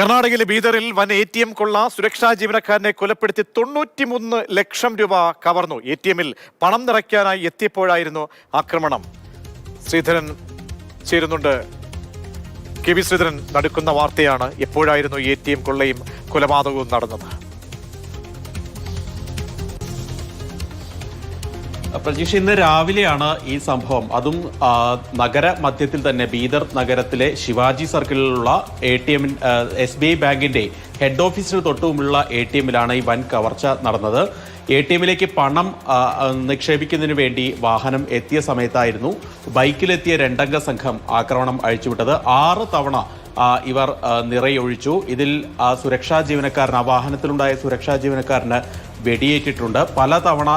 കർണാടകയിലെ ബീദറിൽ വൻ A T M കൊള്ള സുരക്ഷാ ജീവനക്കാരനെ കൊലപ്പെടുത്തി തൊണ്ണൂറ്റിമൂന്ന് ലക്ഷം രൂപ കവർന്നു. എ ടി എമ്മിൽ പണം നിറയ്ക്കാനായി എത്തിയപ്പോഴായിരുന്നു ആക്രമണം. ശ്രീധരൻ ചേരുന്നുണ്ട്. കെ വി ശ്രീധരൻ നടക്കുന്ന വാർത്തയാണ് എപ്പോഴായിരുന്നു എ ടി എം കൊള്ളയും കൊലപാതകവും നടന്നത്. പ്രജീഷ് ഇന്ന് രാവിലെയാണ് ഈ സംഭവം. അതും നഗര മധ്യത്തിൽ തന്നെ ബീദർ നഗരത്തിലെ ശിവാജി സർക്കിളിലുള്ള എ ടി എമ്മിൻ എസ് ബി ഐ ബാങ്കിന്റെ ഹെഡ് ഓഫീസിന് തൊട്ടുമുള്ള എ ടി എമ്മിലാണ് ഈ വൻ കവർച്ച നടന്നത്. എ ടി എമ്മിലേക്ക് പണം നിക്ഷേപിക്കുന്നതിന് വേണ്ടി വാഹനം എത്തിയ സമയത്തായിരുന്നു ബൈക്കിലെത്തിയ രണ്ടംഗ സംഘം ആക്രമണം അഴിച്ചുവിട്ടത്. ആറ് തവണ ഇവർ നിറയൊഴിച്ചു. ഇതിൽ സുരക്ഷാ ജീവനക്കാരന് ആ വാഹനത്തിലുണ്ടായ സുരക്ഷാ ജീവനക്കാരന് വെടിയേറ്റിട്ടുണ്ട്. പല തവണ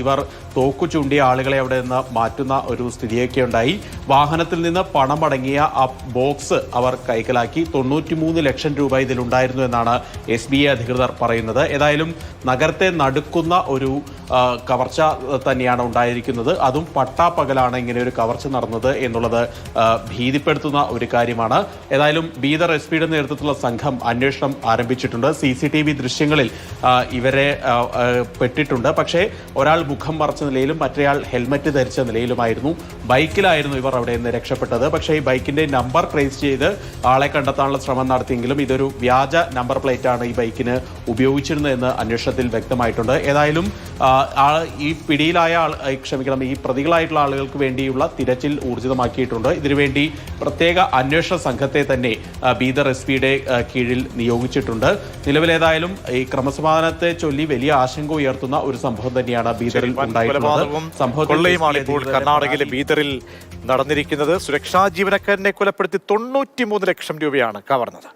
ഇവർ തോക്കു ചൂണ്ടിയ ആളുകളെ അവിടെ നിന്ന് മാറ്റുന്ന ഒരു സ്ഥിതിയൊക്കെ ഉണ്ടായി. വാഹനത്തിൽ നിന്ന് പണം അടങ്ങിയ ആ ബോക്സ് അവർ കൈക്കലാക്കി. തൊണ്ണൂറ്റിമൂന്ന് ലക്ഷം രൂപ ഇതിലുണ്ടായിരുന്നു എന്നാണ് എസ് ബി ഐ അധികൃതർ പറയുന്നത്. ഏതായാലും നഗരത്തെ നടുക്കുന്ന ഒരു കവർച്ച തന്നെയാണ് ഉണ്ടായിരിക്കുന്നത്. അതും പട്ടാപ്പകലാണ് ഇങ്ങനെ ഒരു കവർച്ച നടന്നത് എന്നുള്ളത് ഭീതിപ്പെടുത്തുന്ന ഒരു കാര്യമാണ്. ഏതായാലും ബീദർ എസ് പിയുടെ നേതൃത്വത്തിലുള്ള സംഘം അന്വേഷണം ആരംഭിച്ചിട്ടുണ്ട്. സി സി ടി വി ദൃശ്യങ്ങളിൽ ഇവരെ പെട്ടിട്ടുണ്ട്. പക്ഷേ ഒരാൾ മുഖം മറച്ച നിലയിലും മറ്റേയാൾ ഹെൽമറ്റ് ധരിച്ച നിലയിലുമായിരുന്നു. ബൈക്കിലായിരുന്നു ഇവർ അവിടെ നിന്ന് രക്ഷപ്പെട്ടത്. പക്ഷേ ഈ ബൈക്കിന്റെ നമ്പർ ട്രേസ് ചെയ്ത് ആളെ കണ്ടെത്താനുള്ള ശ്രമം നടത്തിയെങ്കിലും ഇതൊരു വ്യാജ നമ്പർ പ്ലേറ്റ് ആണ് ഈ ബൈക്കിന് ഉപയോഗിച്ചിരുന്നതെന്ന് അന്വേഷണത്തിൽ വ്യക്തമായിട്ടുണ്ട്. ഏതായാലും ഈ പിടിയിലായ ആൾ ക്ഷമിക്കണം ഈ പ്രതികളായിട്ടുള്ള ആളുകൾക്ക് വേണ്ടിയുള്ള തിരച്ചിൽ ഊർജിതമാക്കിയിട്ടുണ്ട്. ഇതിനുവേണ്ടി പ്രത്യേക അന്വേഷണ സംഘത്തെ തന്നെ ബീദർ എസ് പിയുടെ കീഴിൽ നിയോഗിച്ചിട്ടുണ്ട്. നിലവിലേതായാലും ഈ ക്രമസമാധാനത്തെ ചൊല്ലി വലിയ ആശങ്ക ഉയർത്തുന്ന ഒരു സംഭവം തന്നെയാണ് ബീദറിൽ ഉണ്ടായിട്ടുള്ളത് കൊലപാതകവും കൊള്ളയുമാണ് ഇപ്പോൾ കർണാടകയിലെ ബീദറിൽ നടന്നിരിക്കുന്നത്. സുരക്ഷാ ജീവനക്കാരനെ കൊലപ്പെടുത്തി തൊണ്ണൂറ്റിമൂന്ന് ലക്ഷം രൂപയാണ് കവർന്നത്.